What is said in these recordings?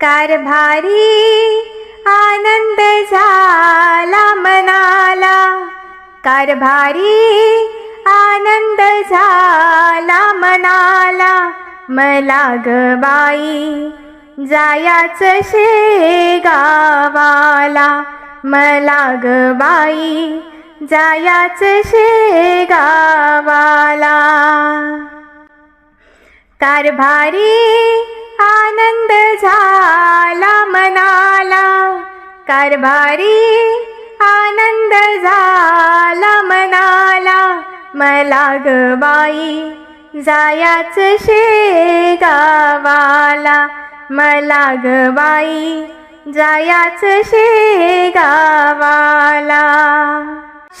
कारभारी आनंद झाला मनाला. कारभारी आनंद झाला मनाला. मला गबाई जायाच शेगावाला. मला गबाई जायाच शेगावाला. कारभारी कारभारी आनंद झाला मनाला. मला गबाई जायाच शे गावाला मला गबाई जायाच शे गावाला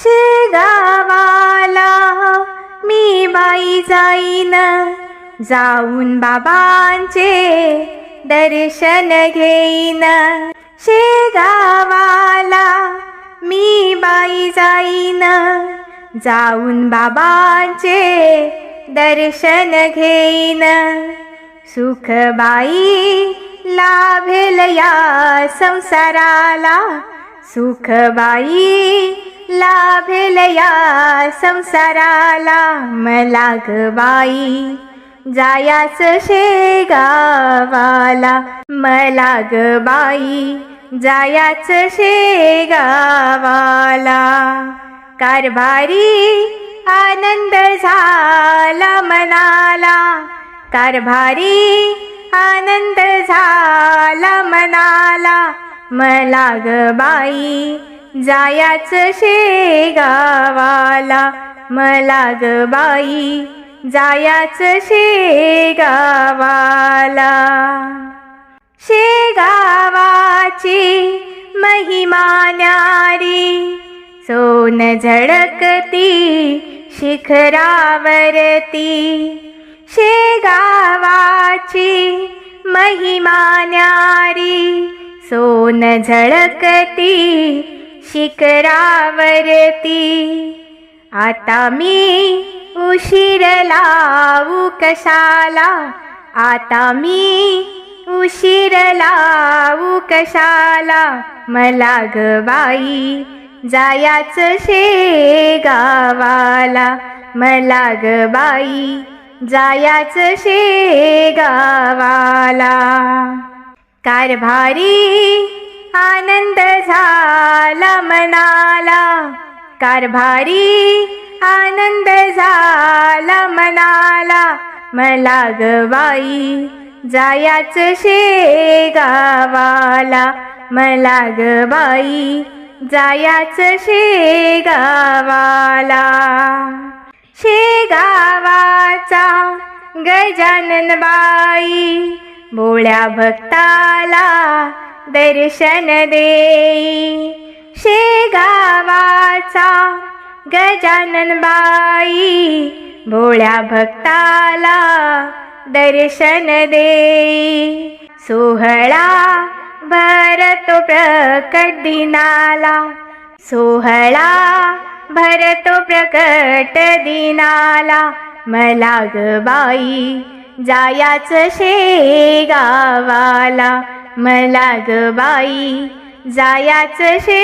शे गावाला मी बाई जाईन. जाऊन बाबांचे दर्शन घेईन. शेगावाला मी बाई जाईन. जाऊन बाबांचे दर्शन घेईन. सुखबाई लाभेल या संसाराला. सुखबाई लाभेल या संसाराला. मला गबाई जायास शेगावाला मला ग बाई जायाच शेगावाला कारभारी आनंद झाला मनाला. कारभारी आनंद झाला मनाला. मला ग बाई जायाच शेगावाला मला ग बाई जायाच शेगावाला शेगावाची महिमा न्यारी. सोन झळकती शिखरावरती. शेगावाची महिमा न्यारी. सोन झळकती शिखरावरती. आता मी उशीर लावू कशाला? आता मी उशीर लावू कशाला? मला ग बाई जायाच शे गावाला. मला ग बाई जायाच शे गावाला. कारभारी आनंद झाला मनाला. कारभारी आनंद झाला मनाला. मला गवाई जायाच शेगावाला मला गवाई जायाच शेगावाला शेगावाचा गजानन बाई भोळ्या भक्ताला दर्शन देई. शेगावाचा गजानन बाई भोळ्या भक्ताला दर्शन दे सोहळा भरतो प्रकट दिनाला सोहळा भरतो प्रकट दिनाला. मला ग बाई जायाच शे गावाला. मला ग बाई जायाच शे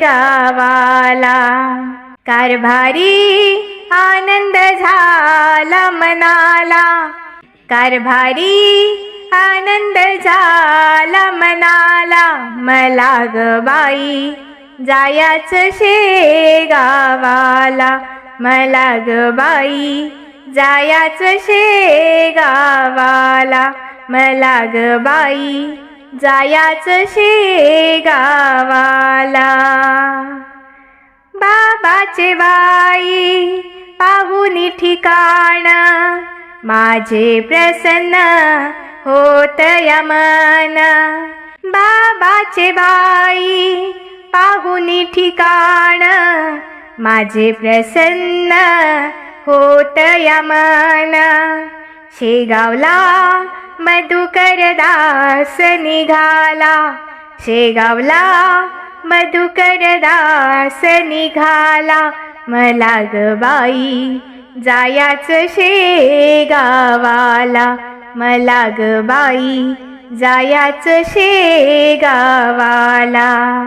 गावाला. कारभारी आनंद झाला मनाला. कारभारी आनंद झाला मनाला. मला ग बाई जायाच शेगावाला मला ग बाई जायाच शेगावाला मला ग बाई जायाच शेगावाला बाबाचे बाई पाहुनी ठिकाण. माझे प्रसन्न होत या मन. बाबाचे बाई पाहुनी ठिकाण. माझे प्रसन्न होत या मन. शेगावला मधुकर दास निघाला. शेगावला मधुकर दास निघाला. मला गबाई बाई जायाच शेगावाला. मला गबाई बाई जायाच शेगावाला.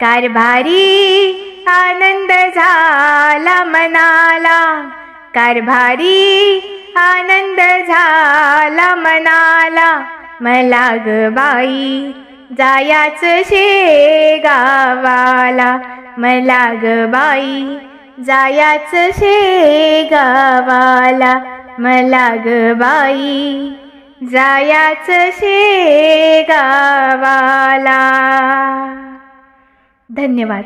कारभारी आनंद झाला मनाला. कारभारी आनंद झाला मनाला. मला गबाई बाई जायाच शेगावाला मला ग बाई. जायाच शेगावाला मला ग बाई. जायाच शेगावाला धन्यवाद.